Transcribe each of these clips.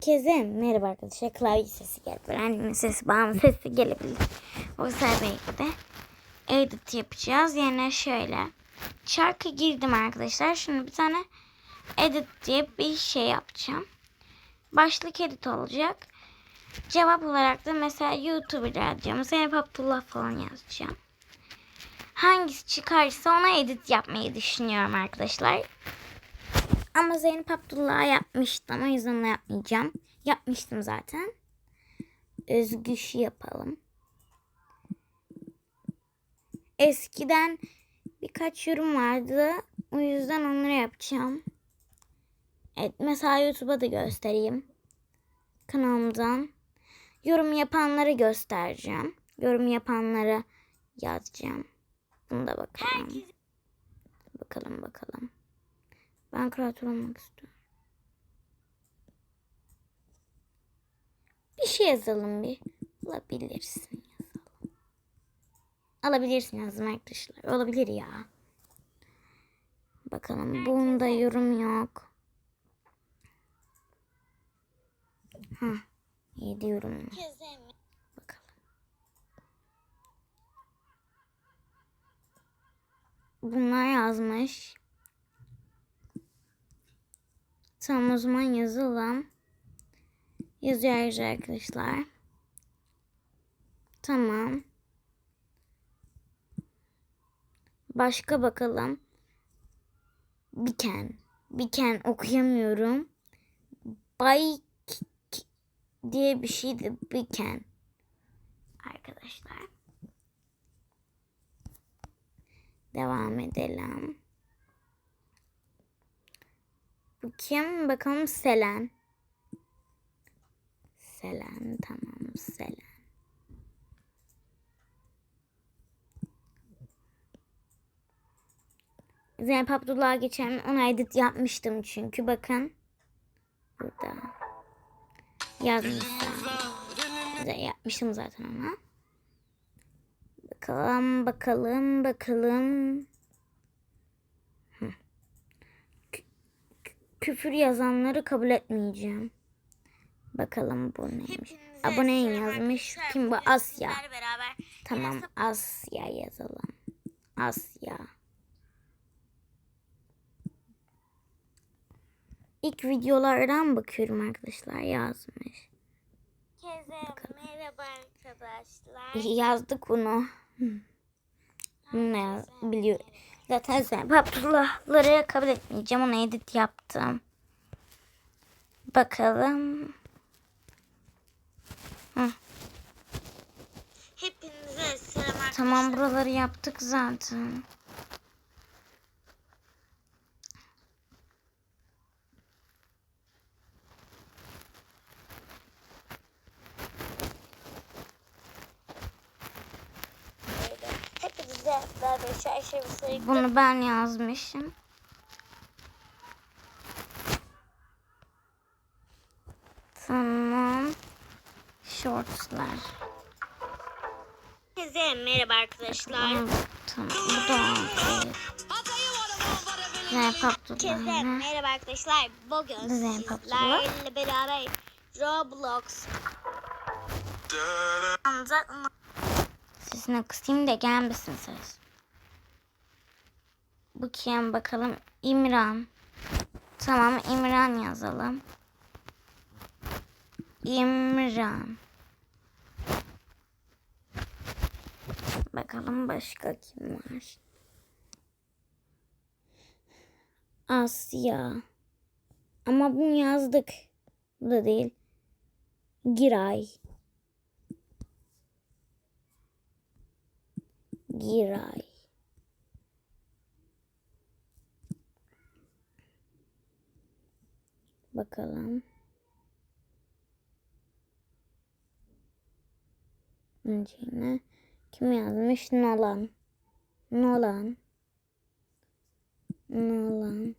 Herkese merhaba arkadaşlar. Klavye sesi gelebilir. Annemin sesi, babamın sesi gelebilir. O sebeple de edit yapacağız. Yani şöyle. Şarkı girdim arkadaşlar. Şimdi bir tane edit diye bir şey yapacağım. Başlık edit olacak. Cevap olarak da mesela YouTuber yazacağım. Zeynep Abdullah falan yazacağım. Hangisi çıkarsa ona edit yapmayı düşünüyorum arkadaşlar. Ama Zeynep Abdullah'a yapmıştım. O yüzden onu yapmayacağım. Yapmıştım zaten. Özgüş yapalım. Eskiden birkaç yorum vardı. O yüzden onları yapacağım. Evet, mesela YouTube'a da göstereyim. Kanalımdan. Yorum yapanları göstereceğim. Yorum yapanları yazacağım. Bunu da bakalım. Bakalım bakalım. Ben kreatör olmak istiyorum. Bir şey yazalım bir. Alabilirsin yazalım. Alabilirsin yazdım arkadaşlar. Olabilir ya. Bakalım. Bunda yorum yok. Ha. İyi yorum. Bakalım. Bunlar yazmış. Tamam o zaman yazalım. Yazıyoruz arkadaşlar. Tamam. Başka bakalım. Biken. Biken okuyamıyorum. Bay diye bir şeydi Biken. Arkadaşlar. Devam edelim. Bu kim? Bakalım Selen. Selen tamam Selen. Zeynep Abdullah'a geçen ona edit yapmıştım çünkü bakın. Burada. Yazmıştım. Güzel yapmıştım zaten ona. Bakalım bakalım bakalım. Küfür yazanları kabul etmeyeceğim. Bakalım bu neymiş. Abone yazmış. Kim bu? Asya. Tamam Asya yazalım. Asya. İlk videolardan bakıyorum arkadaşlar yazmış. merhaba arkadaşlar. Yazdık bunu. Ne biliyor. Zaten sen Abdullah'ları kabul etmeyeceğim. Ona edit yaptım. Bakalım. Hepinize selam arkadaşlar. Tamam buraları yaptık zaten. Hepinize beraber çerçevesi Bunu ben yazmışım. Tamam. Shortslar. Herkese merhaba arkadaşlar. Tamam. Bu da Herkese merhaba arkadaşlar. Bugün sizlerle beraber Roblox anlatma Sesini kısayım da gelmesin ses. Kim bakalım? İmran. Tamam İmran yazalım. İmran. Bakalım başka kim var? Asya. Ama bunu yazdık. Bu da değil. Giray. Giray. Bakalım. Önce yine kim yazmış? Nolan. Nolan. Nolan.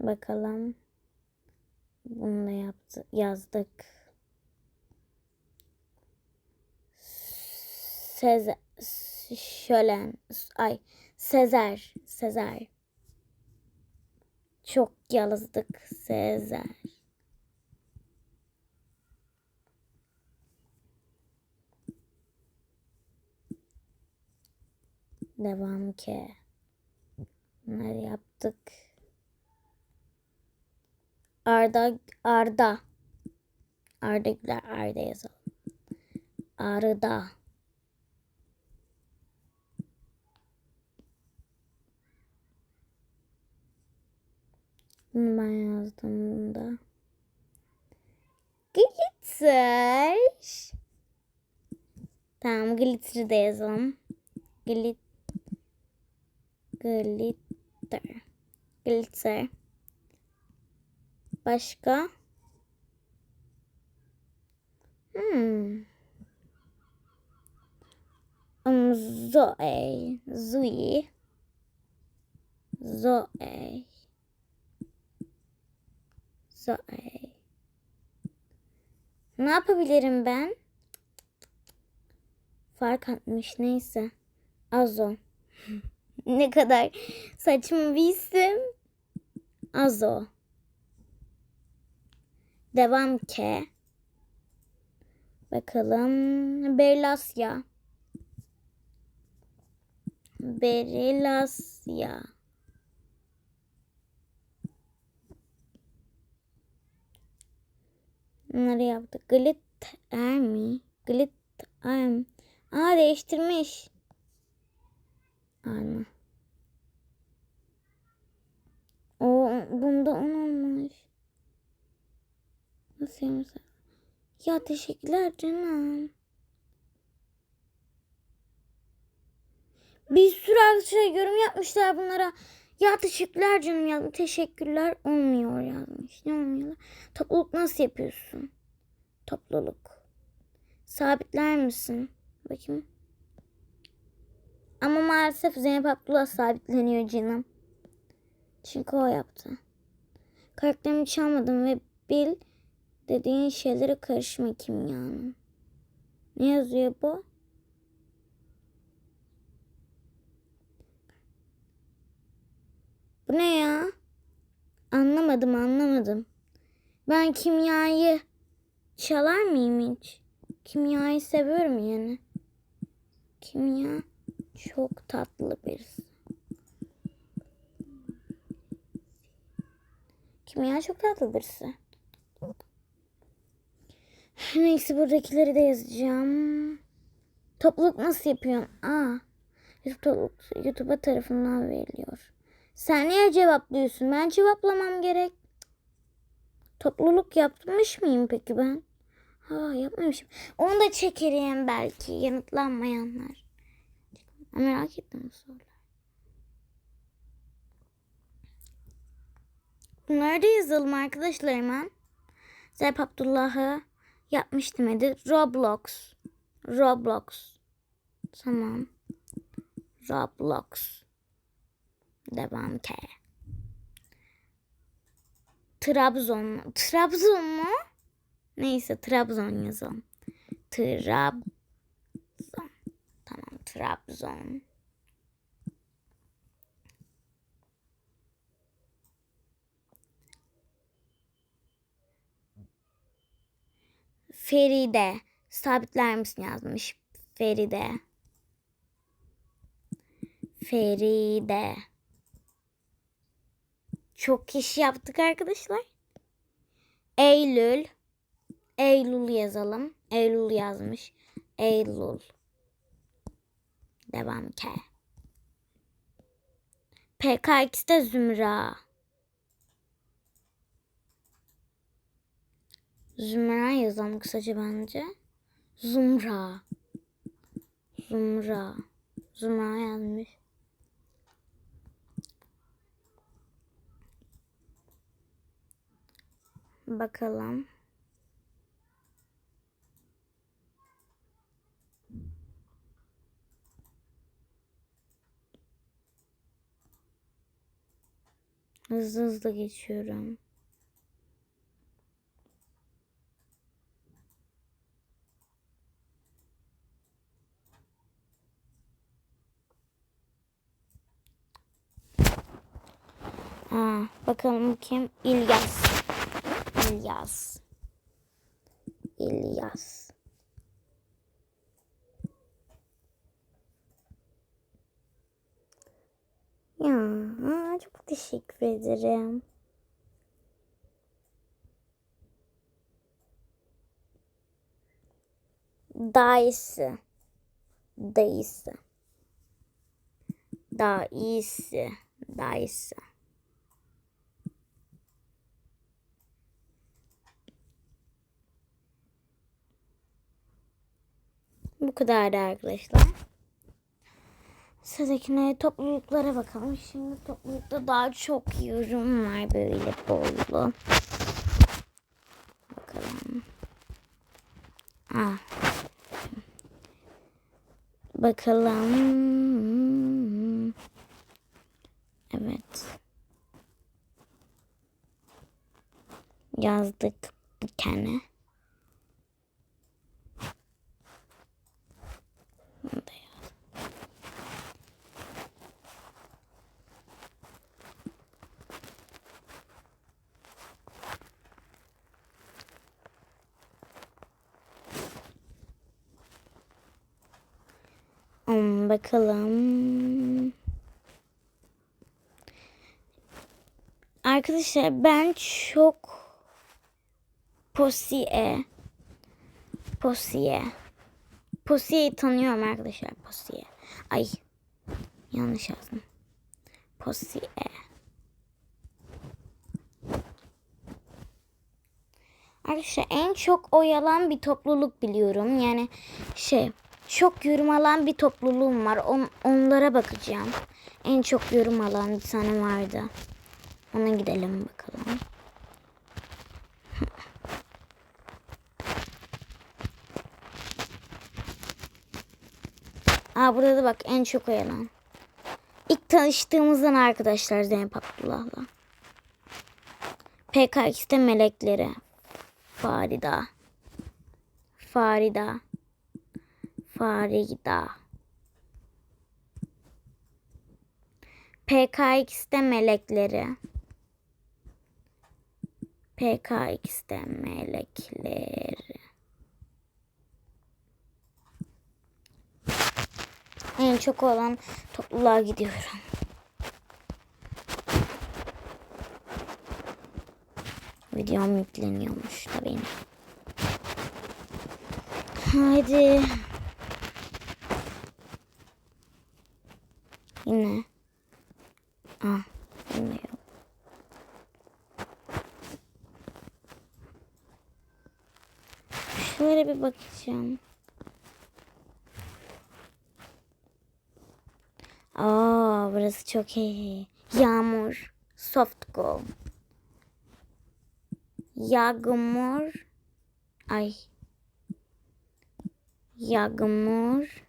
Bakalım. Bunu da yaptı, yazdık. Sezer, şölen, ay, Sezer, Sezer. Çok yazdık, Sezer. Devam ki. Bunları yaptık. Arda Arda Arda Güler Arda yazalım. Arda Bunu ben yazdım bunda. Glitter. Tamam glitter'ı da yazalım. Glit glitter. Glitter. Başka? Hmm. Um, Zoe. Zoe. Zoe. Zoe. Ne yapabilirim ben? Fark atmış neyse. Azo. ne kadar saçma bir isim. Azo. Devam ke. Bakalım. Berlasya. Berilasya. Bunları yaptık. Glitter mi? Glitter mi? Aa değiştirmiş. Aynen. O bunda on olmuş. Nasıl yapmışlar? Ya teşekkürler canım. Bir sürü arkadaşlar yorum yapmışlar bunlara. Ya teşekkürler canım ya teşekkürler olmuyor yazmış. Ne olmuyor? Topluluk nasıl yapıyorsun? Topluluk. Sabitler misin? Bakayım. Ama maalesef Zeynep Abdullah sabitleniyor canım. Çünkü o yaptı. Karakterimi çalmadım ve bil dediğin şeylere karışma kimyanın. Ne yazıyor bu? Bu ne ya? Anlamadım anlamadım. Ben kimyayı çalar mıyım hiç? Kimyayı seviyorum yani. Kimya çok tatlı birisi. Kimya çok tatlı birisi. Neyse buradakileri de yazacağım. Topluluk nasıl yapıyorum? Aa, YouTube topluluk YouTube'a tarafından veriliyor. Sen niye cevaplıyorsun? Ben cevaplamam gerek. Topluluk yapmış mıyım peki ben? Ha yapmamışım. Onu da çekerim belki yanıtlanmayanlar. Merak ettim sorular. Bunları da yazalım arkadaşlar hemen. Zeynep Abdullah'ı yapmıştım hadi. Roblox. Roblox. Tamam. Roblox. Devam ki. Trabzon. Trabzon mu? Neyse Trabzon yazalım. Trabzon. Tamam Trabzon. Feride. Sabitler misin yazmış. Feride. Feride. Çok kişi yaptık arkadaşlar. Eylül. Eylül yazalım. Eylül yazmış. Eylül. Devam ke. PK2 de Zümra. Zümra yazalım kısaca bence. Zumra. Zumra. Zumra yazmış. Bakalım. Hızlı hızlı geçiyorum. Aa, bakalım kim? İlyas. İlyas. İlyas. Ya çok teşekkür ederim. Daha iyisi. Daha iyisi. Daha iyisi. Daha iyisi. Bu kadardı arkadaşlar. Sıradakine topluluklara bakalım. Şimdi toplulukta daha çok yorum var böyle bollu. Bakalım. Ah. Bakalım. Evet. Yazdık bir tane. Bunu da yaz. Hmm, bakalım. Arkadaşlar ben çok Posiye Posiye Posiye'yi tanıyorum arkadaşlar Posiye. Ay yanlış yazdım. Posiye. Arkadaşlar en çok oy alan bir topluluk biliyorum. Yani şey çok yorum alan bir topluluğum var. On, onlara bakacağım. En çok yorum alan bir vardı. Ona gidelim bakalım. Aa burada da bak en çok oy alan. İlk tanıştığımızdan arkadaşlar Zeynep Abdullah'la. PKX'te melekleri. Farida. Farida. Farida. PKX'te melekleri. PKX'te melekleri. En çok olan topluluğa gidiyorum. Videom yükleniyormuş da benim. Haydi. Yine. Ah, yine yok. Şöyle bir bakacağım. Aa, burası çok iyi. Yağmur. Soft go. Yağmur. Ay. Yağmur.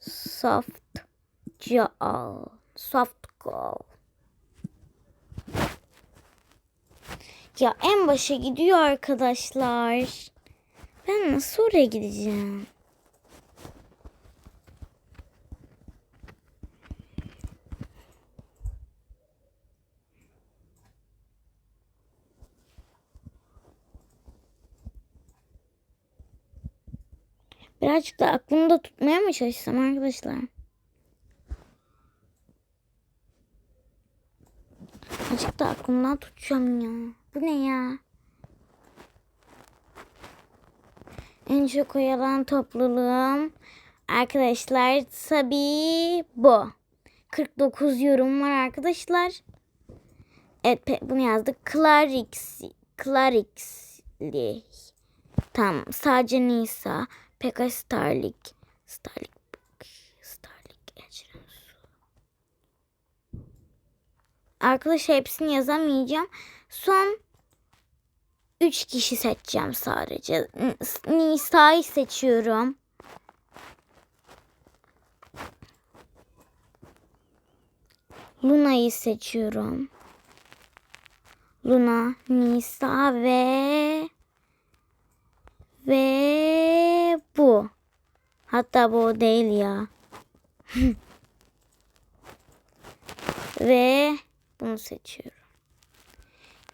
Soft Joel. Soft go. Ya en başa gidiyor arkadaşlar. Ben nasıl oraya gideceğim? Birazcık da aklımda tutmaya mı çalışsam arkadaşlar? Azıcık da aklımdan tutacağım ya. Bu ne ya? En çok oyalan topluluğum. Arkadaşlar tabii bu. 49 yorum var arkadaşlar. Evet bunu yazdık. Clarix. Clarixli. Tamam. Sadece Nisa. Pekka. Starlik. Starlik. Ecren Su. Arkadaşlar hepsini yazamayacağım. Son 3 kişi seçeceğim sadece. Nisa'yı seçiyorum. Luna'yı seçiyorum. Luna, Nisa ve bu. Hatta bu o değil ya. ve bunu seçiyorum.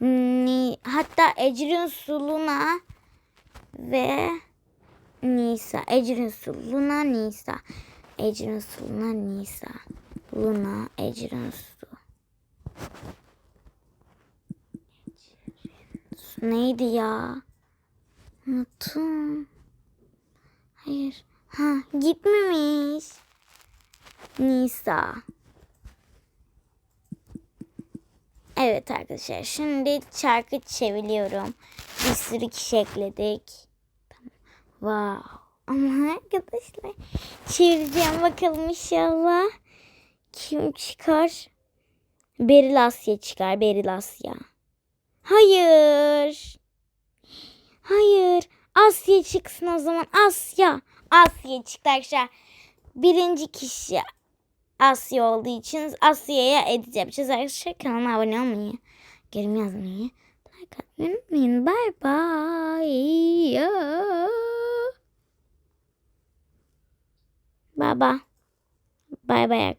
Ni, hatta Ecrin Su Luna ve Nisa. Ecrin Su Luna Nisa. Ecrin Su Luna Nisa. Luna Ecrin. Su neydi ya? Unuttum. Hayır. Ha gitmemiş. Nisa. Evet arkadaşlar şimdi çarkı çeviriyorum. Bir sürü kişi ekledik. Tamam. Wow. Ama arkadaşlar çevireceğim bakalım inşallah. Kim çıkar? Beril Asya çıkar. Beril Asya. Hayır. Hayır. Asya çıksın o zaman. Asya. Asya çıktı arkadaşlar. Birinci kişi Asya olduğu için Asya'ya edit yapacağız arkadaşlar. Kanalıma abone olmayı, yorum yazmayı, like atmayı. Bye bye. Bye. Bye bye arkadaşlar.